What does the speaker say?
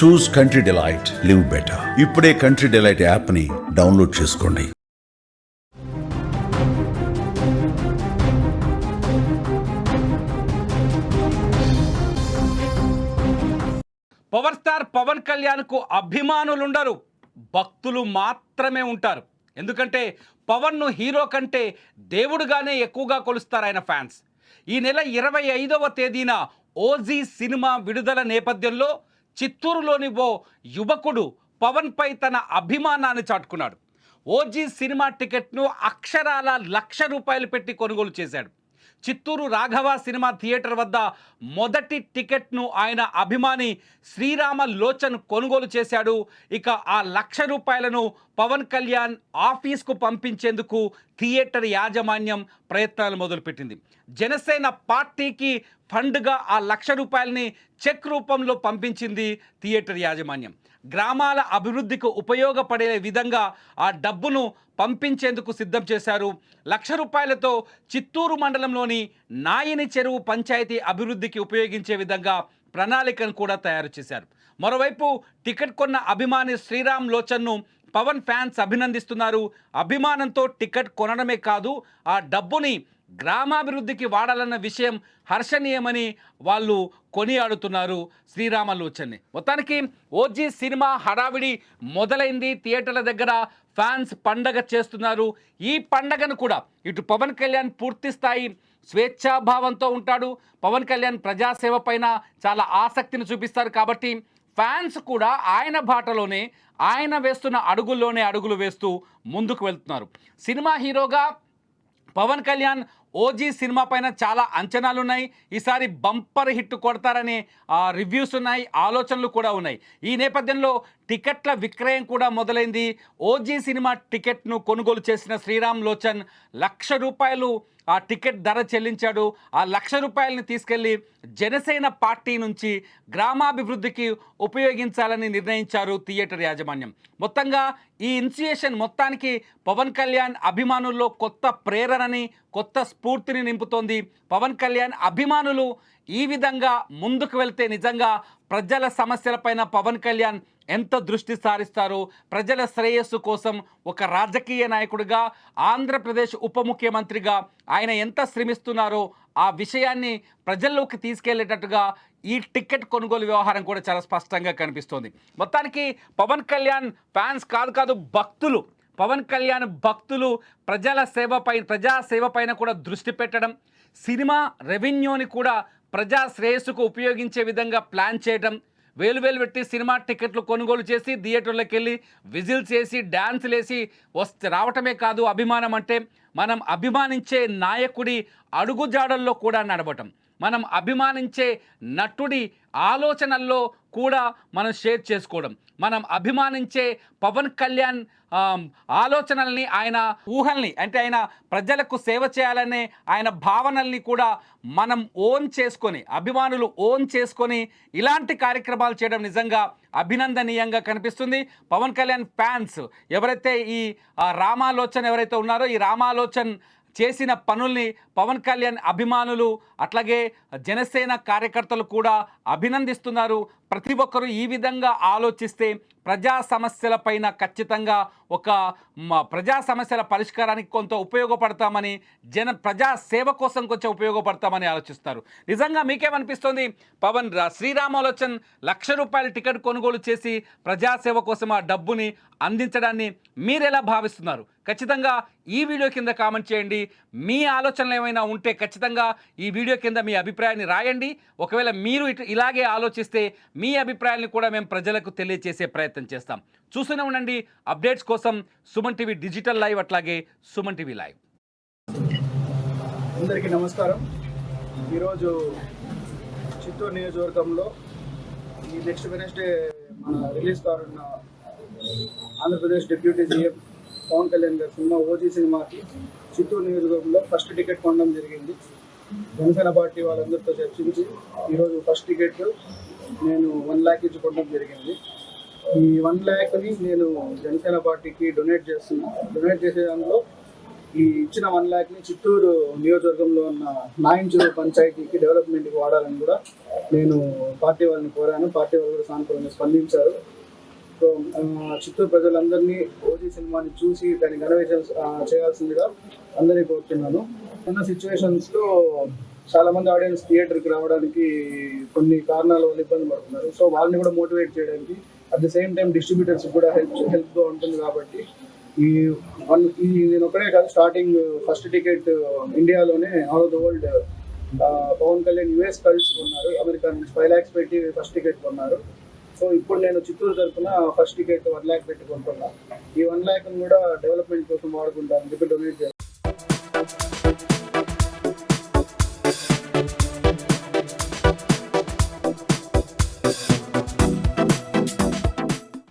Choose Country Delight live better ఇప్పుడే country delight యాప్ని download చేసుకోండి. పవర్ స్టార్ పవన్ కళ్యాణ్కు అభిమానులు ఉండరు భక్తులు మాత్రమే ఉంటారు. ఎందుకంటే పవన్ను హీరో కంటే దేవుడుగానే ఎక్కువగా కొలుస్తారు ఆయన ఫ్యాన్స్. ఈ నెల ఇరవై ఐదవ తేదీన ఓజీ సినిమా విడుదల నేపథ్యంలో చిత్తూరులోని ఓ యువకుడు పవన్పై తన అభిమానాన్ని చాటుకున్నాడు. ఓజీ సినిమా టికెట్ను అక్షరాల లక్ష రూపాయలు పెట్టి కొనుగోలు చేశాడు. చిత్తూరు రాఘవ సినిమా థియేటర్ వద్ద మొదటి టికెట్ను ఆయన అభిమాని శ్రీరామ లోచన్ కొనుగోలు చేశాడు. ఇక ఆ లక్ష రూపాయలను పవన్ కళ్యాణ్ ఆఫీస్కు పంపించేందుకు థియేటర్ యాజమాన్యం ప్రయత్నాలు మొదలుపెట్టింది. జనసేన పార్టీకి ఫండ్గా ఆ లక్ష రూపాయలని చెక్ రూపంలో పంపించింది థియేటర్ యాజమాన్యం. గ్రామాల అభివృద్ధికి ఉపయోగపడే విధంగా ఆ డబ్బును పంపించేందుకు సిద్ధం చేశారు. లక్ష రూపాయలతో చిత్తూరు మండలంలోని నాయని చెరువు పంచాయతీ అభివృద్ధికి ఉపయోగించే విధంగా ప్రణాళికను కూడా తయారు చేశారు. మరోవైపు టికెట్ కొన్న అభిమాని శ్రీరామ్ లోచన్ను పవన్ ఫ్యాన్స్ అభినందిస్తున్నారు. అభిమానంతో టికెట్ కొనడమే కాదు ఆ డబ్బుని గ్రామాభివృద్ధికి వాడాలన్న విషయం హర్షణీయమని వాళ్ళు కొనియాడుతున్నారు శ్రీరామలోచన్ని. మొత్తానికి ఓజీ సినిమా హడావిడి మొదలైంది. థియేటర్ల దగ్గర ఫ్యాన్స్ పండగ చేస్తున్నారు. ఈ పండగను కూడా ఇటు పవన్ కళ్యాణ్ పూర్తి స్థాయి స్వేచ్ఛాభావంతో ఉంటాడు. పవన్ కళ్యాణ్ ప్రజాసేవ పైన చాలా ఆసక్తిని చూపిస్తారు కాబట్టి ఫ్యాన్స్ కూడా ఆయన బాటలోనే ఆయన వేస్తున్న అడుగుల్లోనే అడుగులు వేస్తూ ముందుకు వెళ్తున్నారు. సినిమా హీరోగా పవన్ కళ్యాణ్ ఓజీ సినిమా పైన చాలా అంచనాలు ఉన్నాయి ఈసారి బంపర్ హిట్ కొడతారనే రివ్యూస్ ఉన్నాయి ఆలోచనలు కూడా ఉన్నాయి. ఈ నేపథ్యంలో టికెట్ల విక్రయం కూడా మొదలైంది. ఓజీ సినిమా టికెట్ను కొనుగోలు చేసిన శ్రీరామ్ లోచన్ లక్ష రూపాయలు ఆ టికెట్ ధర చెల్లించాడు. ఆ లక్ష రూపాయలని తీసుకెళ్ళి జనసేన పార్టీ నుంచి గ్రామాభివృద్ధికి ఉపయోగించాలని నిర్ణయించారు థియేటర్ యాజమాన్యం. మొత్తంగా ఈ ఇన్సియేషన్ మొత్తానికి పవన్ కళ్యాణ్ అభిమానుల్లో కొత్త ప్రేరణని కొత్త స్ఫూర్తిని నింపుతోంది. పవన్ కళ్యాణ్ అభిమానులు ఈ విధంగా ముందుకు వెళ్తే నిజంగా ప్రజల సమస్యలపైన పవన్ కళ్యాణ్ ఎంత దృష్టి సారిస్తారు ప్రజల శ్రేయస్సు కోసం ఒక రాజకీయ నాయకుడిగా ఆంధ్రప్రదేశ్ ఉప ముఖ్యమంత్రిగా ఆయన ఎంత శ్రమిస్తున్నారో ఆ విషయాన్ని ప్రజల్లోకి తీసుకెళ్ళేటట్టుగా ఈ టికెట్ కొనుగోలు వ్యవహారం కూడా చాలా స్పష్టంగా కనిపిస్తోంది. మొత్తానికి పవన్ కళ్యాణ్ ఫ్యాన్స్ కాదు కాదు భక్తులు పవన్ కళ్యాణ్ భక్తులు ప్రజల సేవపై ప్రజా సేవ పైన కూడా దృష్టి పెట్టడం సినిమా రెవెన్యూని కూడా ప్రజా శ్రేయస్సుకు ఉపయోగించే విధంగా ప్లాన్ చేయడం వేలు వేలు పెట్టి సినిమా టికెట్లు కొనుగోలు చేసి థియేటర్లోకి వెళ్ళి విజిల్స్ చేసి డ్యాన్సులు వేసి వస్తే రావటమే కాదు అభిమానం అంటే మనం అభిమానించే నాయకుడి అడుగుజాడల్లో కూడా నడవటం. మనం అభిమానించే నటుడి ఆలోచనల్లో కూడా మనం షేర్ చేసుకోవడం. మనం అభిమానించే పవన్ కళ్యాణ్ ఆలోచనల్ని ఆయన ఊహల్ని అంటే ఆయన ప్రజలకు సేవ చేయాలనే ఆయన భావనల్ని కూడా మనం ఓన్ చేసుకొని అభిమానులు ఓన్ చేసుకొని ఇలాంటి కార్యక్రమాలు చేయడం నిజంగా అభినందనీయంగా కనిపిస్తుంది. పవన్ కళ్యాణ్ ఫ్యాన్స్ ఎవరైతే ఈ రామాలోచన్ ఎవరైతే ఉన్నారో ఈ రామాలోచన్ చేసిన పనుల్ని పవన్ కళ్యాణ్ అభిమానులు అట్లాగే జనసేన కార్యకర్తలు కూడా అభినందిస్తున్నారు. ప్రతి ఒక్కరూ ఈ విధంగా ఆలోచిస్తే ప్రజా సమస్యలపైన ఖచ్చితంగా ఒక ప్రజా సమస్యల పరిష్కారానికి కొంత ఉపయోగపడతామని జన ప్రజా సేవ కోసం కొంచెం ఉపయోగపడతామని ఆలోచిస్తారు. నిజంగా మీకేమనిపిస్తుంది? పవన్ శ్రీరామలోచన్ శ్రీరామాలోచన్ లక్ష రూపాయల టికెట్ కొనుగోలు చేసి ప్రజాసేవ కోసం ఆ డబ్బుని అందించడాన్ని మీరు ఎలా భావిస్తున్నారు? ఖచ్చితంగా ఈ వీడియో కింద కామెంట్ చేయండి. మీ ఆలోచనలు ఏమైనా ఉంటే ఖచ్చితంగా ఈ వీడియో కింద మీ అభిప్రాయాన్ని రాయండి. ఒకవేళ మీరు ఇలాగే ఆలోచిస్తే మీ అభిప్రాయాన్ని కూడా మేము ప్రజలకు తెలియజేసే ప్రయత్నం చేస్తాం. చూస్తూనే ఉండండి. అప్డేట్స్ కోసం సుమన్ టీవీ డిజిటల్ లైవ్ అట్లాగే సుమన్ టీవీ లైవ్. అందరికీ నమస్కారం. ఈరోజు చిత్తూరు నియోజకవర్గంలో ఈ నెక్స్ట్ వెనస్డే మన రిలీజ్ కానున్న ఆంధ్రప్రదేశ్ డిప్యూటీ సీఎం పవన్ కళ్యాణ్ గారి సినిమా ఓజీ సినిమాకి చిత్తూరు నియోజకవర్గంలో ఫస్ట్ టికెట్ కొనడం జరిగింది. జనసేన పార్టీ వాళ్ళందరితో చర్చించి ఈరోజు ఫస్ట్ టికెట్ నేను వన్ ల్యాక్ ఇచ్చుకోవడం జరిగింది. ఈ వన్ ల్యాక్ని నేను జనసేన పార్టీకి డొనేట్ చేస్తున్నా. డొనేట్ చేసే దాంట్లో ఈ ఇచ్చిన వన్ ల్యాక్ని చిత్తూరు నియోజకవర్గంలో ఉన్న నాయించూరు పంచాయతీకి డెవలప్మెంట్కి వాడాలని కూడా నేను పార్టీ వాళ్ళని కోరాను. పార్టీ వాళ్ళు కూడా సానుకూలంగా స్పందించారు. సో చిత్తూరు ప్రజలందరినీ ఓజీ సినిమాని చూసి దాన్ని ఘన చేయాల్సిందిగా అందరినీ కోరుతున్నాను. ఉన్న సిచ్యువేషన్స్లో చాలా మంది ఆడియన్స్ థియేటర్కి రావడానికి కొన్ని కారణాల వల్ల ఇబ్బంది పడుతున్నారు. సో వాళ్ళని కూడా మోటివేట్ చేయడానికి at the same time distributors కూడా హెల్ప్ హెల్ప్గా ఉంటుంది కాబట్టి ఈ వన్ ఈ నేను ఒకటే కాదు స్టార్టింగ్ ఫస్ట్ టికెట్ ఇండియాలోనే all over the world Pawan Kalyan US కలిసి కొన్నారు. అమెరికా నుంచి ఫైవ్ ల్యాక్స్ పెట్టి ఫస్ట్ టికెట్ కొన్నారు. సో ఇప్పుడు నేను చిత్తూరు తరఫున ఫస్ట్ టికెట్ వన్ ల్యాక్ పెట్టి కొంటున్నాను ఈ వన్ ల్యాక్ కూడా డెవలప్మెంట్ కోసం వాడుకుంటాను చెప్పి డొనేట్ చేస్తాను